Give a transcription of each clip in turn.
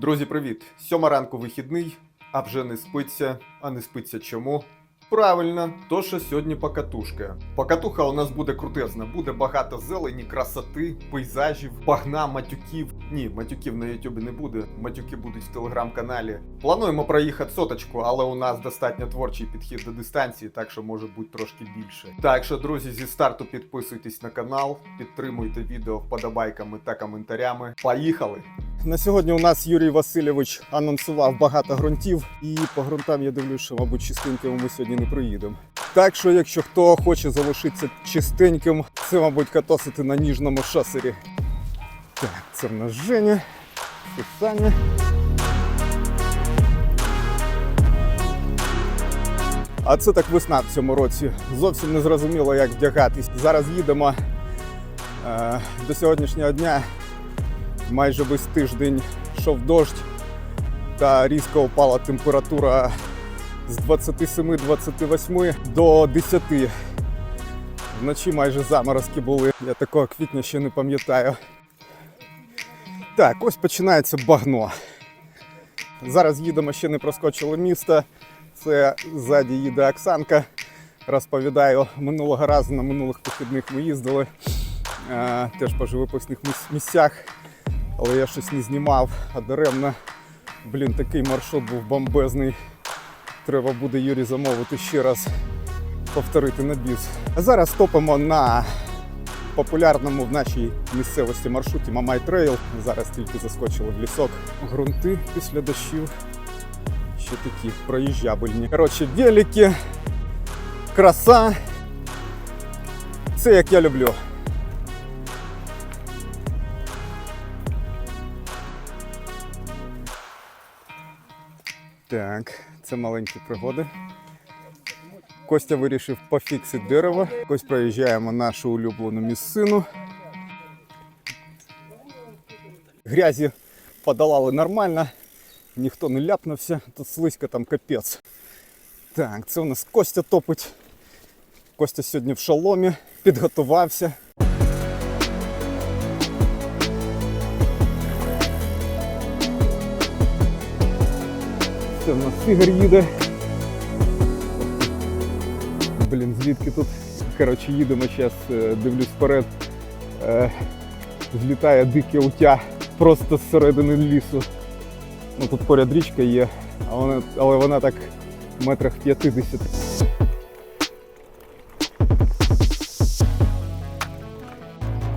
Друзі, привіт! Сьома ранку вихідний, а вже не спиться. А не спиться чому? Правильно, то що сьогодні покатушка. Покатуха у нас буде крутезна, буде багато зелені, красоти, пейзажів, багна, матюків. Ні, матюків на Ютубі не буде. Матюки будуть в телеграм-каналі. Плануємо проїхати соточку, але у нас достатньо творчий підхід до дистанції, так що може бути трошки більше. Так що, друзі, зі старту підписуйтесь на канал, підтримуйте відео вподобайками та коментарями. Поїхали! На сьогодні у нас Юрій Васильович анонсував багато ґрунтів, і по ґрунтам я дивлюсь, що, мабуть, чистеньким ми сьогодні не проїдемо. Так що, якщо хто хоче залишитися чистеньким, це, мабуть, катосити на ніжному шосері. Так, це в нас Женя, це. А це так весна в цьому році. Зовсім не зрозуміло, як вдягатись. Зараз їдемо е, до сьогоднішнього дня майже весь тиждень йшов дощ та різко впала температура з 27-28 до 10. Вночі майже заморозки були. Я такого квітня ще не пам'ятаю. Так, ось починається багно. Зараз їдемо, ще не проскочили місто. Це ззаді їде Оксанка. Розповідаю, минулого разу на минулих вихідних ми їздили е, теж по живописних місцях але я щось не знімав, а даремно. Блін, такий маршрут був бомбезний. Треба буде Юрі замовити ще раз повторити на біс. А зараз топимо на популярному в нашій місцевості маршруті Мамай Трейл. Зараз тільки заскочили в лісок. Грунти після дощів. Ще такі проїжджабельні. Коротше, велики, краса. Це як я люблю. Так, це маленькі пригоди. Костя вирішив пофіксити дерево. Ось проїжджаємо нашу улюблену місцину. Грязі подолали нормально, ніхто не ляпнувся, тут слизько там капець. Так, це у нас Костя топить. Костя сьогодні в шоломі, підготувався. Це в нас Ігор їде. Блін, звідки тут? Коротше, їдемо зараз, дивлюсь вперед. Е, злітає дике утя просто з середини лісу. Ну тут поряд річка є, але вона так в метрах 50.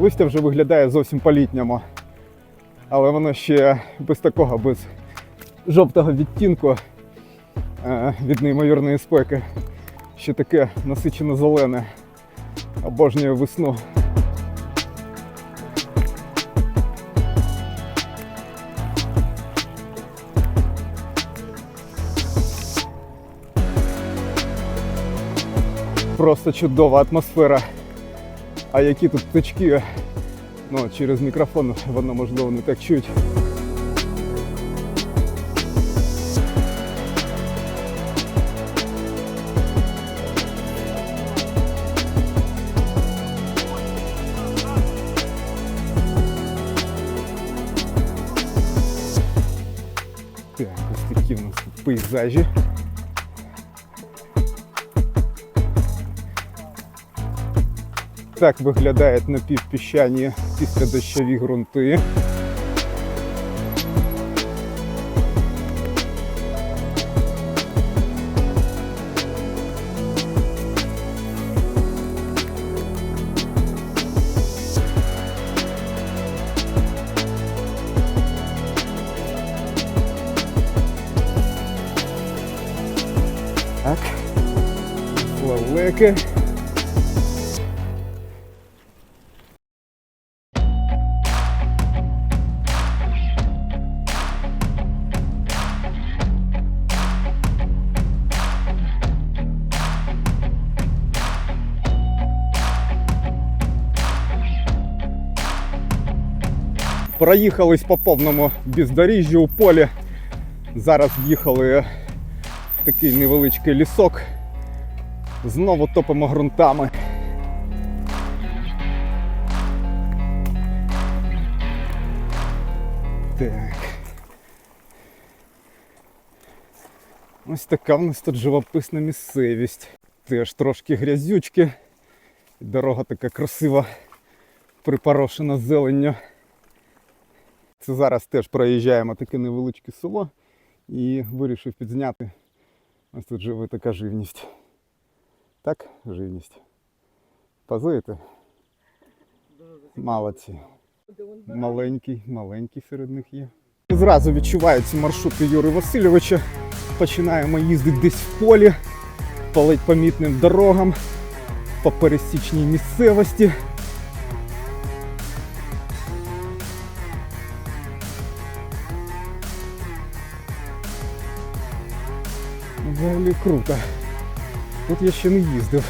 Листя вже виглядає зовсім по-літньому. Але воно ще без такого, без жовтого відтінку е, від неймовірної спеки. Ще таке насичено зелене. Обожнюю весну. Просто чудова атмосфера. А які тут птички, ну через мікрофон воно можливо не так чуть. Пейзажі. Так виглядають напівпіщані після дощові ґрунти. Лалеки. Проїхались по повному бездоріжжю у полі. Зараз їхали в такий невеличкий лісок. Знову топимо ґрунтами. Так. Ось така в нас тут живописна місцевість. Теж трошки грязючки. Дорога така красива, припорошена зеленню. Це зараз теж проїжджаємо таке невеличке село і вирішив підзняти. Ось тут живе така живність. Так, живність. Позуєте? Молодці. Маленький, маленький серед них є. Зразу відчуваються маршрути Юри Васильовича. Починаємо їздити десь в полі, по ледь помітним дорогам, по пересічній місцевості. Взагалі круто. Тут я ще не їздив.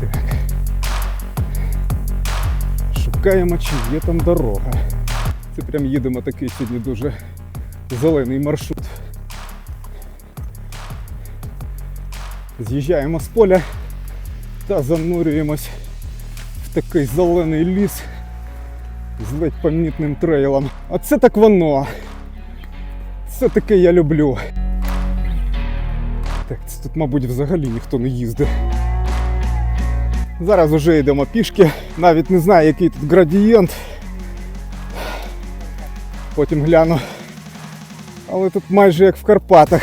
Так. Шукаємо, чи є там дорога. Це прям їдемо такий сьогодні дуже зелений маршрут. З'їжджаємо з поля та занурюємось в такий зелений ліс з ледь помітним трейлом. Оце так воно. Це таке я люблю. Так, це тут, мабуть, взагалі ніхто не їздить. Зараз вже йдемо пішки. Навіть не знаю, який тут градієнт. Потім гляну. Але тут майже як в Карпатах.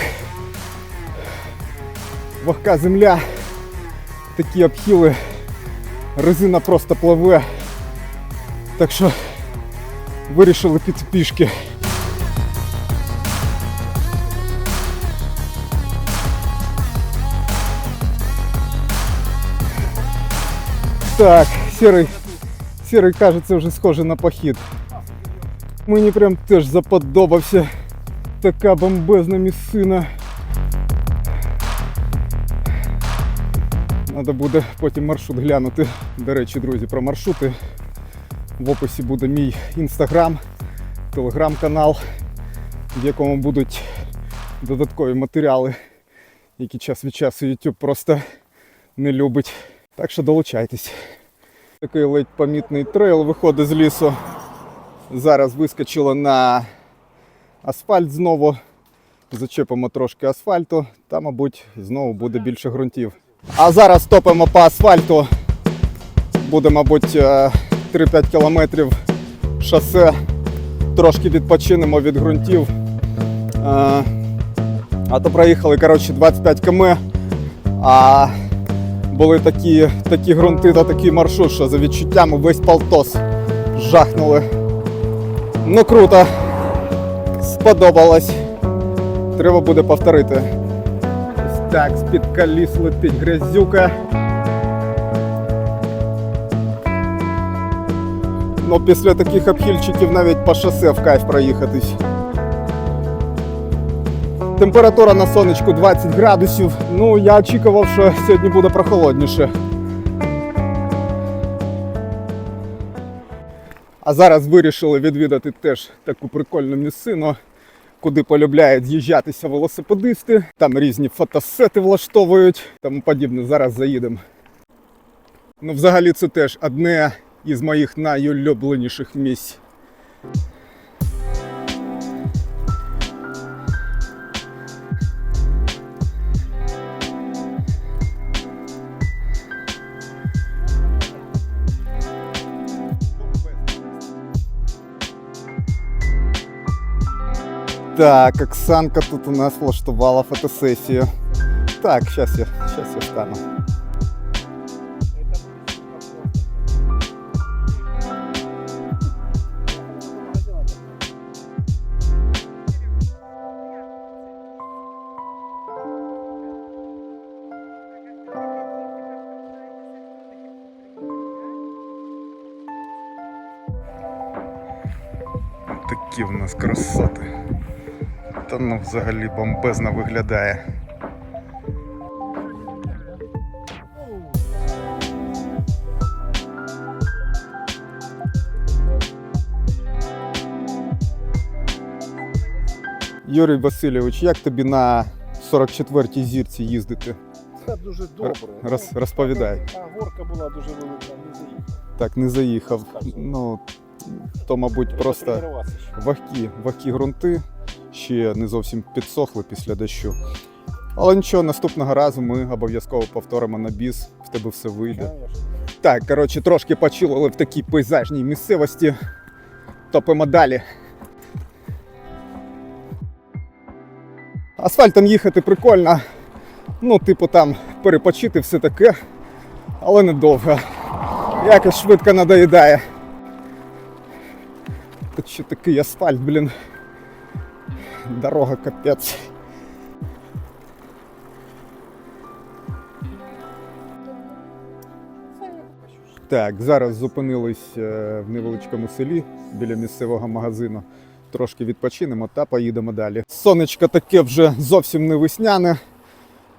Вогка земля, такі обхіли, резина просто пливе. Так що вирішили піти пішки. Так, сірий, сірий кажеться вже схоже на похід. Мені прям теж заподобався. Така бомбезна місцина. Треба буде потім маршрут глянути. До речі, друзі, про маршрути. В описі буде мій інстаграм, телеграм-канал, в якому будуть додаткові матеріали, які час від часу YouTube просто не любить. Так що долучайтесь. Такий ледь помітний трейл виходить з лісу. Зараз вискочило на асфальт знову. Зачепимо трошки асфальту, та, мабуть, знову буде більше ґрунтів. А зараз топимо по асфальту. Буде, мабуть, е, 3-5 кілометрів шосе. Трошки відпочинемо від ґрунтів. Е, А то проїхали коротше, 25 км. А були такі, такі ґрунти та такий маршрут, що за відчуттями весь полтос жахнули. Ну круто. Сподобалось. Треба буде повторити. Так, з-під коліс летить грязюка. Ну, після таких обхильчиків навіть по шосе в кайф проїхатись. Температура на сонечку 20 градусів. Ну, я очікував, що сьогодні буде прохолодніше. А зараз вирішили відвідати теж таку прикольну місцину, куди полюбляють з'їжджатися велосипедисти. Там різні фотосети влаштовують, тому подібне. Зараз заїдемо. Ну, взагалі, це теж одне із моїх найулюбленіших місць. Так, Оксанка тут у нас влаштувала фотосесію. Так, зараз я, щас я стану. Такі в нас красоти. Та ну взагалі бомбезно виглядає. Юрій Васильович, як тобі на 44-й зірці їздити? Це дуже добре. Роз, розповідай. А горка була дуже велика, не заїхав. Так, не заїхав. Ну, то, мабуть, просто вогкі, вогкі ґрунти ще не зовсім підсохли після дощу. Але нічого, наступного разу ми обов'язково повторимо на біс, в тебе все вийде. Так, коротше, трошки почилили в такій пейзажній місцевості. Топимо далі. Асфальтом їхати прикольно. Ну, типу, там перепочити все таке, але недовго. Якось швидко надоїдає. Тут ще такий асфальт, блін. Дорога капець. Так, зараз зупинились е, в невеличкому селі біля місцевого магазину. Трошки відпочинемо та поїдемо далі. Сонечко таке вже зовсім не весняне.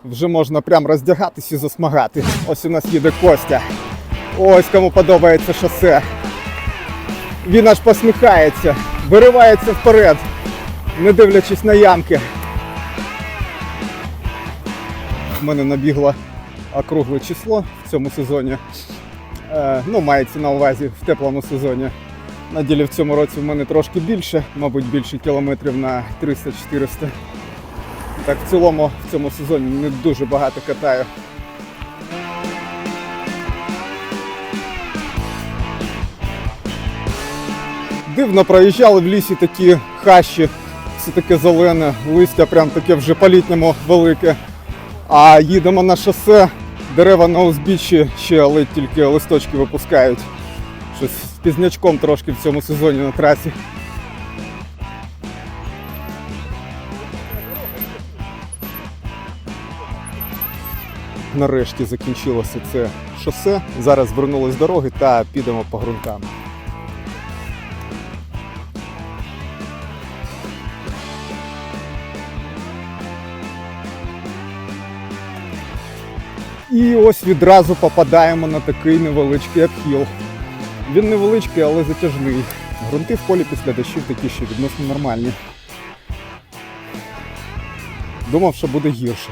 Вже можна прям роздягатись і засмагати. Ось у нас їде Костя. Ось кому подобається шосе. Він аж посміхається, виривається вперед, не дивлячись на ямки. У мене набігло округле число в цьому сезоні. Е, ну, мається на увазі в теплому сезоні. На ділі в цьому році в мене трошки більше, мабуть, більше кілометрів на 300-400. Так, в цілому в цьому сезоні не дуже багато катаю. Дивно проїжджали в лісі такі хащі, все таке зелене, листя прям таке вже по-літньому велике. А їдемо на шосе, дерева на узбіччі ще ледь тільки листочки випускають. Щось з пізнячком трошки в цьому сезоні на трасі. Нарешті закінчилося це шосе. Зараз звернулись дороги та підемо по ґрунтам. І ось відразу попадаємо на такий невеличкий обхіл. Він невеличкий, але затяжний. Грунти в полі після дощів такі ще відносно нормальні. Думав, що буде гірше.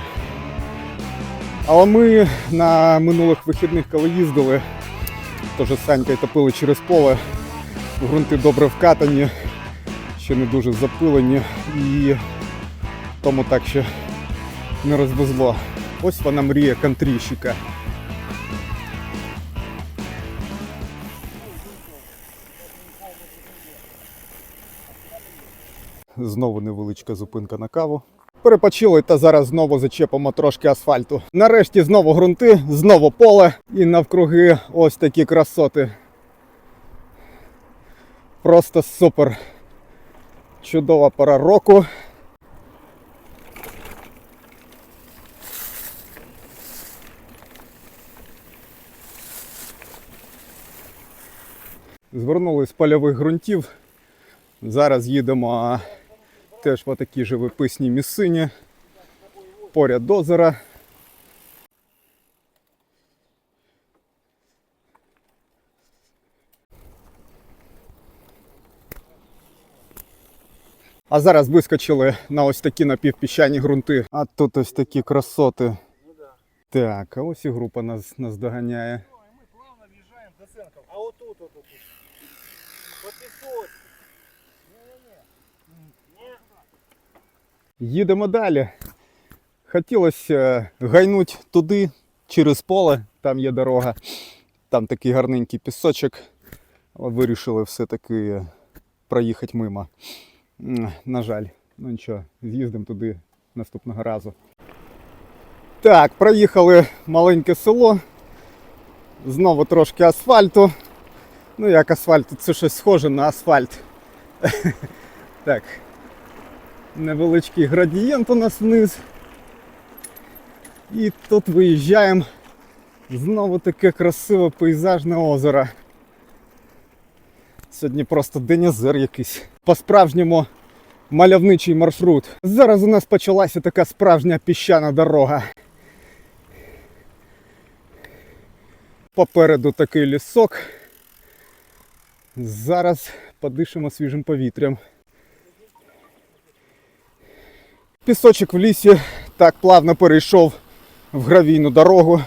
Але ми на минулих вихідних, коли їздили, теж з Санькою топили через поле. Грунти добре вкатані, ще не дуже запилені і тому так ще не розвезло. Ось вона мрія кантрійщика. Знову невеличка зупинка на каву. Перепочили та зараз знову зачепимо трошки асфальту. Нарешті знову ґрунти, знову поле і навкруги ось такі красоти. Просто супер. Чудова пора року. Звернули з польових ґрунтів. Зараз їдемо теж по такій живописній місцині. Поряд озера. А зараз вискочили на ось такі напівпіщані ґрунти. А тут ось такі красоти. Так, а ось і група нас, нас доганяє. плавно въезжаем до центров. А вот тут, вот тут. Вот и тут. Їдемо далі. Хотілося гайнути туди, через поле, там є дорога, там такий гарненький пісочок. Вирішили все-таки проїхати мимо. На жаль, ну нічого, з'їздимо туди наступного разу. Так, проїхали маленьке село. Знову трошки асфальту. Ну як асфальт, це щось схоже на асфальт. Так, невеличкий градієнт у нас вниз. І тут виїжджаємо. Знову таке красиве пейзажне озеро. Сьогодні просто день озер якийсь. По-справжньому мальовничий маршрут. Зараз у нас почалася така справжня піщана дорога. Попереду такий лісок. Зараз подишимо свіжим повітрям. Пісочок в лісі так плавно перейшов в гравійну дорогу.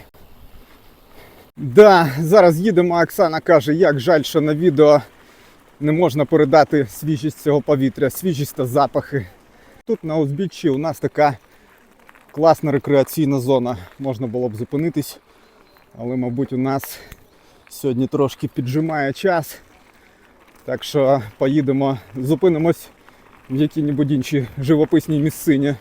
Да, зараз їдемо, Оксана каже, як жаль, що на відео не можна передати свіжість цього повітря, свіжість та запахи. Тут на узбіччі у нас така класна рекреаційна зона. Можна було б зупинитись, але, мабуть, у нас сьогодні трошки піджимає час. Так що поїдемо, зупинимось в якій-небудь іншій живописній місцині.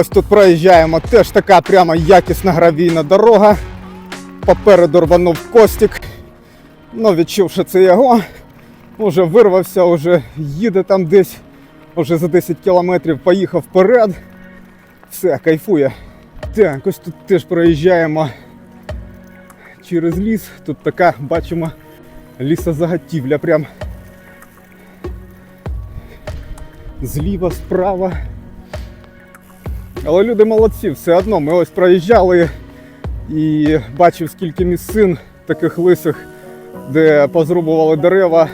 Ось тут проїжджаємо, теж така прямо якісна гравійна дорога. Попереду рванув Костік. Ну, відчувши це його, вже вирвався, вже їде там десь, вже за 10 кілометрів поїхав вперед. Все, кайфує. Так, ось тут теж проїжджаємо через ліс. Тут така, бачимо, лісозаготівля прям. Зліва, справа. Але люди молодці, все одно. Ми ось проїжджали і бачив, скільки місцин таких лисих, де позрубували дерева,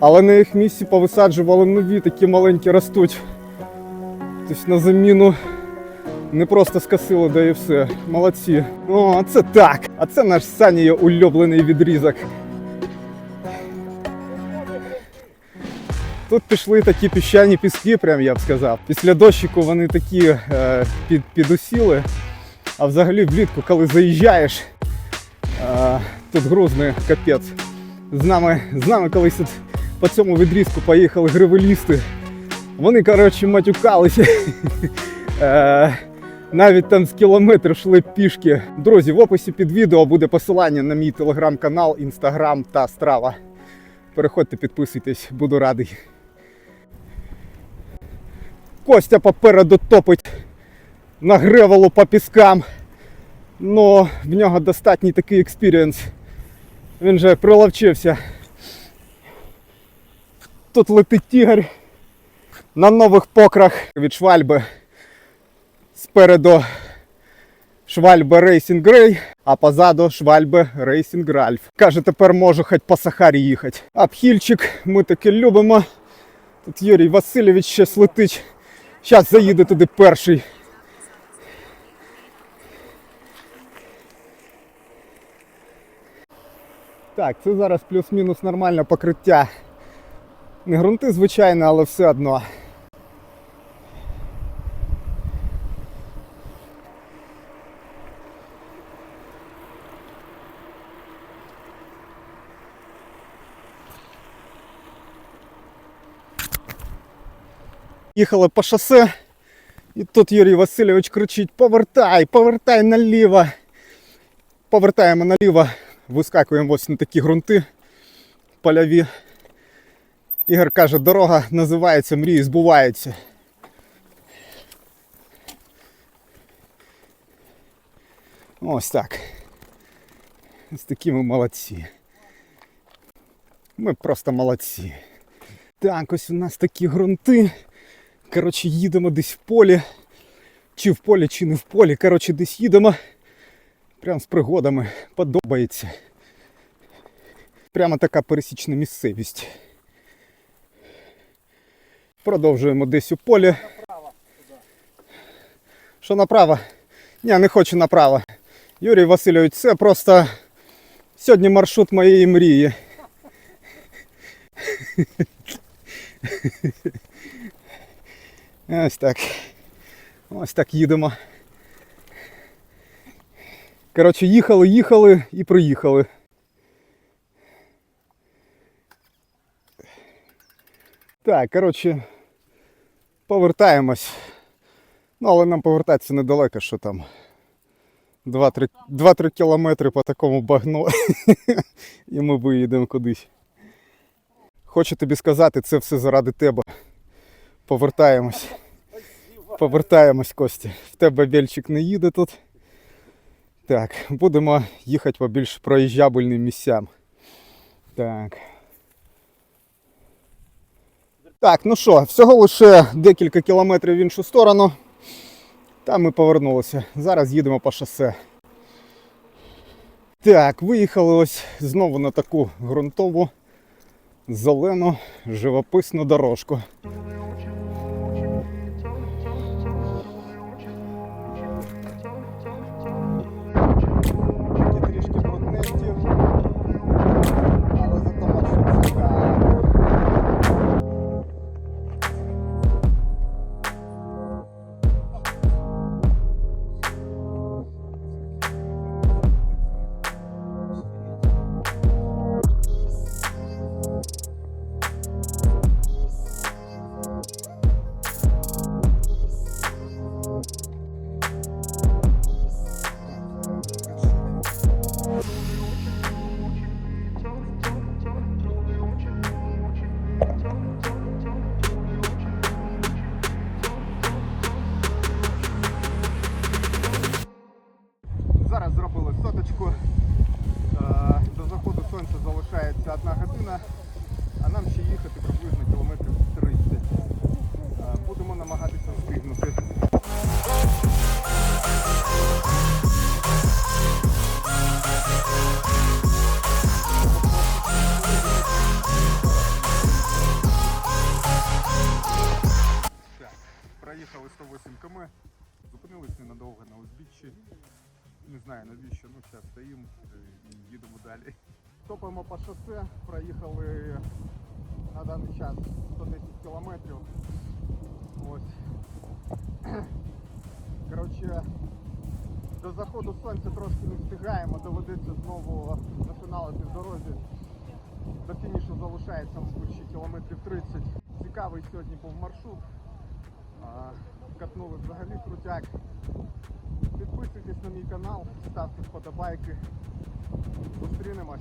але на їх місці повисаджували нові, такі маленькі ростуть. Тобто на заміну не просто скосили, да і все. Молодці. О, це так. А це наш Сані улюблений відрізок. Тут пішли такі піщані піски, прям я б сказав. Після дощику вони такі е, під, підусіли. А взагалі влітку, коли заїжджаєш, е, тут грузний капець. З нами, з нами колись тут по цьому відрізку поїхали гривелісти. Вони, коротше, матюкалися. Е, навіть там з кілометрів йшли пішки. Друзі, в описі під відео буде посилання на мій телеграм-канал, інстаграм та страва. Переходьте, підписуйтесь, буду радий. Костя попереду топить на гревелу по піскам. Ну, в нього достатній такий експірієнс. Він же приловчився. Тут летить тігр на нових покрах від швальби. Спереду Швальбе Racing Grey, а позаду Швальбе Racing Ralph. Каже, тепер можу хоч по Сахарі їхати. Обхільчик ми таки любимо. Тут Юрій Васильович щось летить. Зараз заїде туди перший. Так, це зараз плюс-мінус нормальне покриття. Не грунти, звичайно, але все одно. Їхали по шосе, і тут Юрій Васильович кричить: повертай, повертай наліво. Повертаємо наліво, вискакуємо ось на такі ґрунти польові. Ігор каже, дорога називається Мрії збуваються. Ось так. Ось такі ми молодці. Ми просто молодці. Так, ось у нас такі ґрунти. Коротше, їдемо десь в полі. Чи в полі, чи не в полі. Коротше, десь їдемо. Прям з пригодами. Подобається. Прямо така пересічна місцевість. Продовжуємо десь у полі. Що направо? Ні, не хочу направо. Юрій Васильович, це просто сьогодні маршрут моєї мрії. Ось так. Ось так їдемо. Коротше, їхали, їхали і приїхали. Так, коротше, повертаємось. Ну, але нам повертатися недалеко, що там 2-3 2-3 кілометри по такому багну. І ми виїдемо кудись. Хочу тобі сказати, це все заради тебе. Повертаємось. Повертаємось, Костя. В тебе більчик не їде тут. Так, будемо їхати по більш проїжджабельним місцям. Так. Так, ну що, всього лише декілька кілометрів в іншу сторону. Та ми повернулися. Зараз їдемо по шосе. Так, виїхали ось знову на таку ґрунтову, зелену, живописну дорожку. Проїхали 108 км, зупинились ненадовго на узбіччі. Не знаю навіщо, ну зараз стоїмо і їдемо далі. Топаємо по шосе, проїхали на даний час 110 кілометрів. Ось. Коротше, до заходу сонця трошки не встигаємо, доведеться знову нафіналити в дорозі. До фінішу залишається, кілометрів 30. Цікавий сьогодні був маршрут катнули взагалі крутяк. Підписуйтесь на мій канал, ставте вподобайки. Зустрінемось.